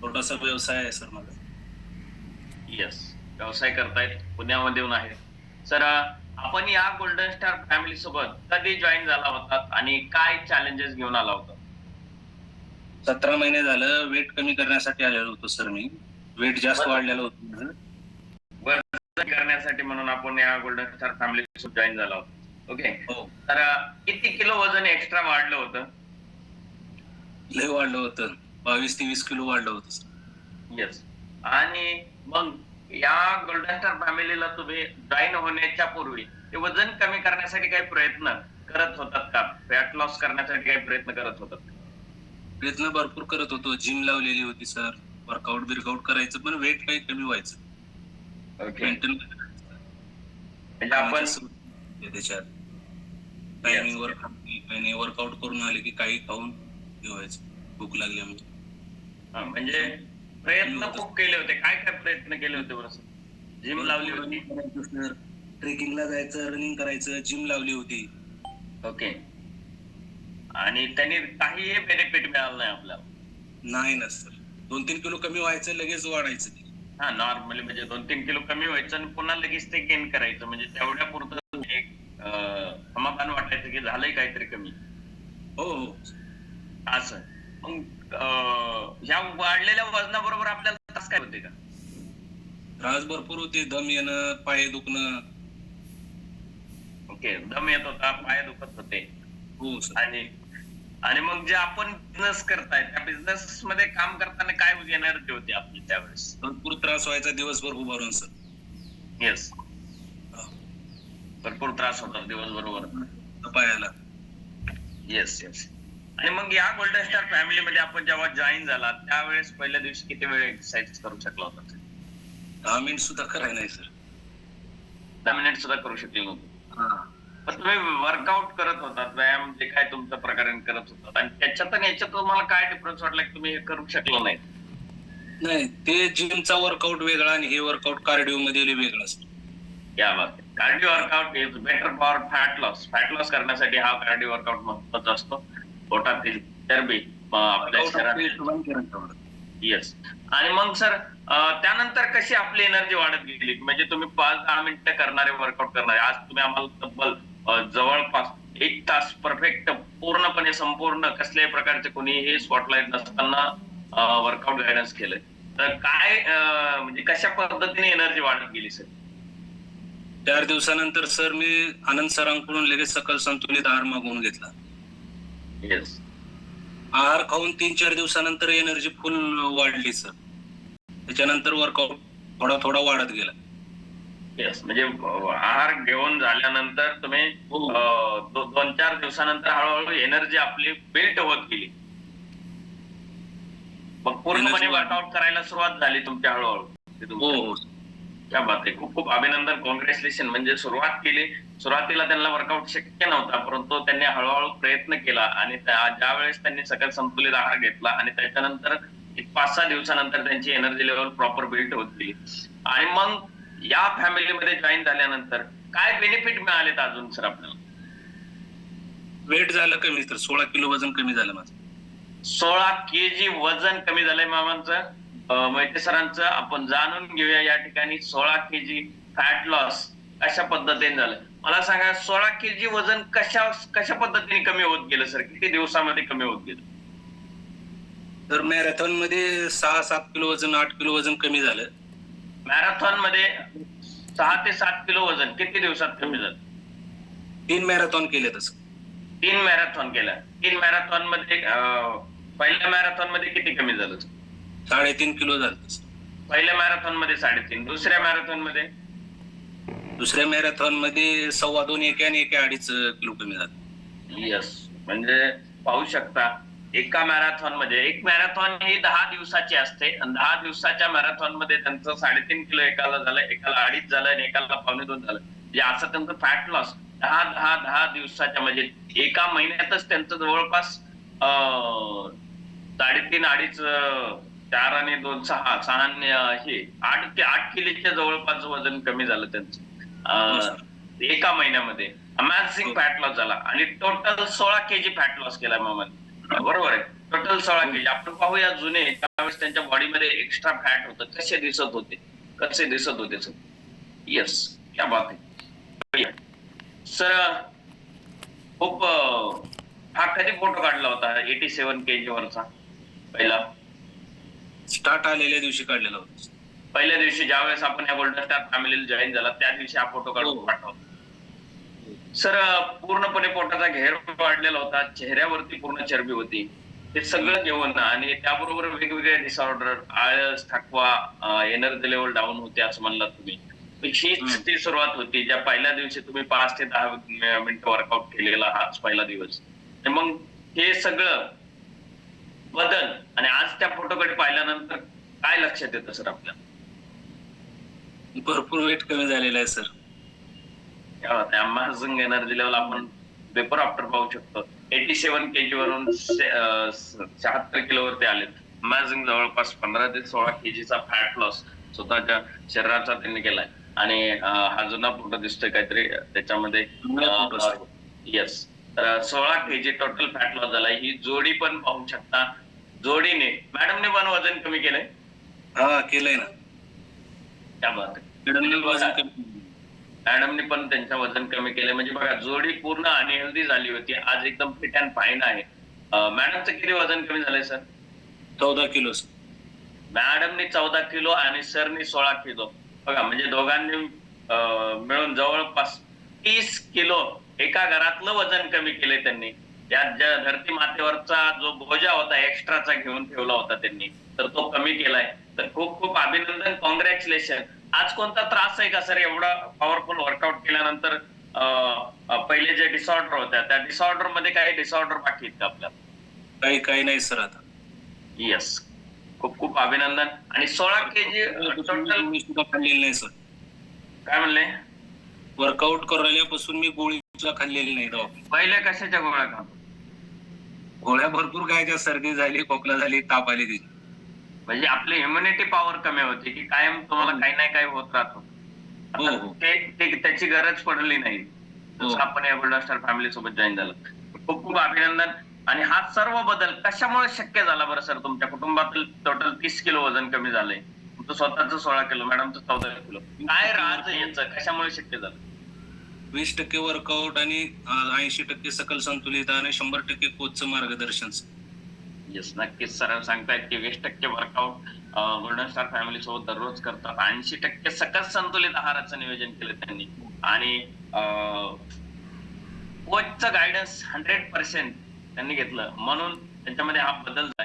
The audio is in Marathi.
छोटासा व्यवसाय आहे सर माझा. येस व्यवसाय करतायत. पुण्यामध्ये आहे सर आपण या गोल्डन स्टार फॅमिली सोबत कधी जॉईन झाला होता आणि काय चॅलेंजेस घेऊन आला होता? सतरा महिने झालं वेट कमी करण्यासाठी आलेलो होतो सर मी. वेट जास्त. वाढलेलं होतं. वजन करण्यासाठी म्हणून आपण या गोल्डन स्टार फॅमिली सोबत जॉईन झाला होता. ओके हो. तर किती किलो वजन एक्स्ट्रा वाढलं होतं? लय वाढलं होतं. बावीस तेवीस किलो वाढलं होतं येस आणि मग या गोल्डन स्टार फॅमिलीला तुम्ही जॉईन होण्याच्या पूर्वी ते वजन कमी करण्यासाठी काही प्रयत्न करत होतात का? फॅट लॉस करण्यासाठी काही प्रयत्न करत होतात? प्रयत्न भरपूर करत होतो. जिम लावलेली होती सर. वर्कआउट बिरकाउट करायचं पण वेट काही कमी व्हायचं. मेंटेन म्हणजे आपण त्याच्यात. टायमिंग वर वर्कआउट करून आले की काही खाऊन हे व्हायचं भूक लागली म्हणजे हा, म्हणजे प्रयत्न खूप केले होते. काय काय प्रयत्न केले होते बरं जिम लावली होती. सर ट्रेकिंगला जायचं रनिंग करायचं जिम लावली होती. ओके. आणि त्यांनी काहीही बेनिफिट मिळालं नाही आपल्याला. नाही ना सर. दोन तीन किलो कमी व्हायचं लगेच वाढायचं ते. हा नॉर्मली म्हणजे दोन तीन किलो कमी व्हायचं आणि पुन्हा लगेच ते गेन करायचं. म्हणजे तेवढ्या पुरतं एक अं, समाधान वाटायचं की झालंय काहीतरी कमी. हो हो. असं. मग ह्या वाढलेल्या वजनाबरोबर आपल्याला त्रास काय होते का? त्रास भरपूर होते दम येणं पाय दुखणं. ओके दम येत होता पाय दुखत होते. हो सर. आणि आणि मग जे आपण बिझनेस करताय त्या बिझनेस मध्ये काम करताना काय एनर्जी होती आपली त्यावेळेस? भरपूर त्रास व्हायचा. दिवसभर उभा राहून सर. येस भरपूर त्रास होता दिवसभर पायाला. येस येस आणि मग या गोल्डन स्टार फॅमिली मध्ये आपण जेव्हा जॉईन झाला त्यावेळेस पहिल्या दिवशी किती वेळ एक्सरसाइज करू शकला होता? दहा मिनिट सुद्धा करायला नाही सर दहा मिनिट सुद्धा करू शकले नव्हते. तुम्ही वर्कआउट करत होतात व्यायाम जे काय तुमच्या प्रकारे करत होतात. आणि त्याच्यात आणि याच्यात तुम्हाला काय डिफरन्स वाटला की तुम्ही हे करू शकलो नाही नाही ते जिमचा वर्कआउट वेगळा आणि हे वर्कआउट कार्डिओ मध्ये वेगळा सर या बाबतीत. Cardio workout is better for fat loss fat loss करण्यासाठी हा कार्डिओ वर्कआउट महत्त्वाचा असतो. पोटातील चरबी अं, आपल्या शरीरात येस आणि मग सर त्यानंतर कशी आपली एनर्जी वाढत गेली? म्हणजे तुम्ही पाच दहा मिनिटं करणारे वर्कआउट करणारे. आज तुम्ही आम्हाला तब्बल जवळपास एक तास परफेक्ट पूर्णपणे संपूर्ण कसल्याही प्रकारचे कोणीही स्पॉटलाईट नसताना वर्कआउट गायडन्स केलंय. तर काय म्हणजे कशा पद्धतीने एनर्जी वाढत गेली सर चार दिवसानंतर सर मी आनंद सरांकडून लगेच सकल संतुलित आहार मागवून घेतला. येस आहार खाऊन तीन चार दिवसानंतर एनर्जी फुल वाढली सर त्याच्यानंतर वर्कआउट थोडा थोडा वाढत गेला. येस म्हणजे आहार घेऊन झाल्यानंतर तुम्ही हो. अं, दो- दोन चार दिवसानंतर हळूहळू एनर्जी आपली बिल्ट होत गेली. मग पूर्णपणे Energy वर्कआउट करायला सुरुवात झाली तुमच्या हळूहळू. हो. हो. क्या बात आहे खूप खूप अभिनंदन कॉंग्रॅच्युलेशन म्हणजे सुरुवात केली सुरुवातीला त्यांना वर्कआउट शक्य नव्हता परंतु त्यांनी हळूहळू प्रयत्न केला आणि त्या- ज्यावेळेस त्यांनी सगळं संतुलित आहार घेतला आणि त्याच्यानंतर एक पाच सहा दिवसानंतर त्यांची एनर्जी लेवल प्रॉपर बिल्ट होती. आणि मग या फॅमिलीमध्ये जॉईन झाल्यानंतर काय बेनिफिट मिळालेत अजून सर आपल्याला? वेट झालं कमी तर सोळा किलो वजन कमी झालं माझं. सोळा के जी वजन कमी झालंय मामांचं. मोहिते सरांचं आपण जाणून घेऊया या ठिकाणी सोळा के जी फॅट लॉस कशा पद्धतीने झालं? मला सांगा सोळा के जी वजन कशा कशा पद्धतीने कमी होत गेलं सर? किती दिवसामध्ये कमी होत गेलं? तर मॅरेथॉनमध्ये सहा सात किलो वजन आठ किलो वजन कमी झालं. मॅरेथॉनमध्ये सहा ते सात किलो वजन किती दिवसात कमी झालं? तीन मॅरेथॉन केले तसं. तीन मॅरेथॉन केल्या तीन मॅरेथॉनमध्ये पहिल्या मॅरेथॉनमध्ये किती कमी झालं? साडेतीन किलो झालं. पहिल्या मॅरेथॉनमध्ये साडेतीन दुसऱ्या मॅरेथॉनमध्ये दुसऱ्या मॅरेथॉनमध्ये सव्वा दोन एक आणि एक अडीच किलो कमी झालं. येस म्हणजे पाहू शकता एका मॅरेथॉनमध्ये एक मॅरेथॉन ही दहा दिवसाची असते आणि दहा दिवसाच्या मॅरेथॉनमध्ये त्यांचं साडेतीन किलो एकाला झालं एकाला अडीच झालं आणि एकाला पावणे दोन झालं. म्हणजे असं त्यांचं फॅट लॉस दहा दहा दहा दिवसाच्या म्हणजे एका महिन्यातच त्यांचं जवळपास साडेतीन अडीच चार आणि दोन सहा सहा आणि, हे आठ ते आठ किलोच्या जवळपास वजन कमी झालं त्यांचं. एका महिन्यामध्ये. अमॅझिंग फॅट लॉस झाला. आणि टोटल सोळा के जी फॅट लॉस केला मामाने. बरोबर आहे. टोटल सोळा केजी आपण पाहूया जुने. त्यावेळेस त्यांच्या बॉडीमध्ये एक्स्ट्रा फॅट होतं. कसे दिसत होते? कसे दिसत होते सर? येस क्या बात आहे सर खूप हा कधी फोटो काढला होता. एटी सेव्हन के जी वरचा. पहिला. स्टार्ट आलेल्या दिवशी काढलेला होता. पहिल्या दिवशी ज्यावेळेस आपण या गोल्डन स्टार फॅमिलीला जॉईन झाला त्या दिवशी हा फोटो काढून हो. पाठवला. सर पूर्णपणे पोटाचा घेर वाढलेला होता चेहऱ्यावरती पूर्ण चरबी होती. हे सगळं घेऊन आणि त्याबरोबर वेगवेगळे डिसऑर्डर आळस थकवा एनर्जी लेवल डाऊन होते असं म्हणलात तुम्ही. हीच. ती सुरुवात होती ज्या पहिल्या दिवशी तुम्ही पाच ते दहा मिनिटं वर्कआउट केलेला हाच पहिला दिवस. मग हे सगळं बदल. आणि आज त्या फोटोकडे पाहिल्यानंतर काय लक्षात येतं सर आपल्या भरपूर वेट कमी झालेला आहे सर. अमेझिंग एनर्जी लेवल आपण पेपर आफ्टर पाहू शकतो. एटी सेव्हन केजी वरून शहात्तर किलो वरती आलेत. अमेझिंग जवळपास पंधरा ते सोळा केजीचा फॅट लॉस स्वतःच्या शरीराचा त्यांनी केलाय. आणि हा जुना फोटो दिसतोय काहीतरी त्याच्यामध्ये येस तर सोळा केजी टोटल फॅट लॉस झालाय. ही जोडी पण पाहू शकता. जोडीने. मॅडमने पण वजन कमी केलंय? हा केलंय ना. त्या बात आहे. मॅडमने वजन कमी मॅडमने पण त्यांचं वजन कमी केलं म्हणजे बघा जोडी पूर्ण अनहेल्दी झाली होती. आज एकदम फिट अँड फाईन आहे. मॅडमचं किती वजन कमी झालंय सर? चौदा किलो सर. मॅडमनी चौदा किलो आणि सरनी सोळा किलो. बघा म्हणजे दोघांनी मिळून जवळपास तीस किलो एका घरातलं वजन कमी केलंय त्यांनी. या ज्या धरती मातेवरचा जो बोजा होता एक्स्ट्राचा घेऊन ठेवला होता त्यांनी तर तो कमी केलाय. तर खूप खूप अभिनंदन कॉंग्रॅच्युलेशन आज कोणता त्रास आहे का सर? एवढा पॉवरफुल वर्कआउट केल्यानंतर पहिले जे डिसऑर्डर होत्या त्या डिसऑर्डरमध्ये काही डिसऑर्डर बाकी आहेत का आपल्याला काही काही नाही सर आता. येस खूप खूप अभिनंदन. आणि सोळा के जी नाही सर. काय म्हणले? वर्कआउट करायल्यापासून मी गोळी खाल्लेली नाही पहिल्या कशाच्या गोळ्या का गोळ्या भरपूर काय त्या सर्दी झाली खोकला झाली ताप आली तिची. म्हणजे आपली इम्युनिटी पॉवर कमी होती की कायम तुम्हाला काही ना काही होत राहतो. हो, हो. त्याची गरज पडली नाही. जसं हो. आपण या गोल्डन स्टार फॅमिली सोबत जॉईन झालं. खूप खूप अभिनंदन. आणि हा सर्व बदल कशामुळे शक्य झाला बरं सर? तुमच्या कुटुंबातील टोटल तीस किलो वजन कमी झालंय. तुमचं स्वतःच सोळा किलो मॅडमचं चौदा किलो. काय राज आहे याचं? कशामुळे शक्य झालं? वीस टक्के वर्कआउट आणि ऐंशी टक्के सकल संतुलित आणि शंभर टक्के कोचचं मार्गदर्शन. येस नक्कीच सर. सांगतायत की वीस टक्के वर्कआउट गोल्डन स्टार फॅमिली सोबत दररोज करतात. ऐंशी टक्के सकल संतुलित आहाराचं नियोजन केलं त्यांनी. आणि कोचचं गायडन्स हंड्रेड पर्सेंट त्यांनी घेतलं. म्हणून त्यांच्यामध्ये हा बदल झाला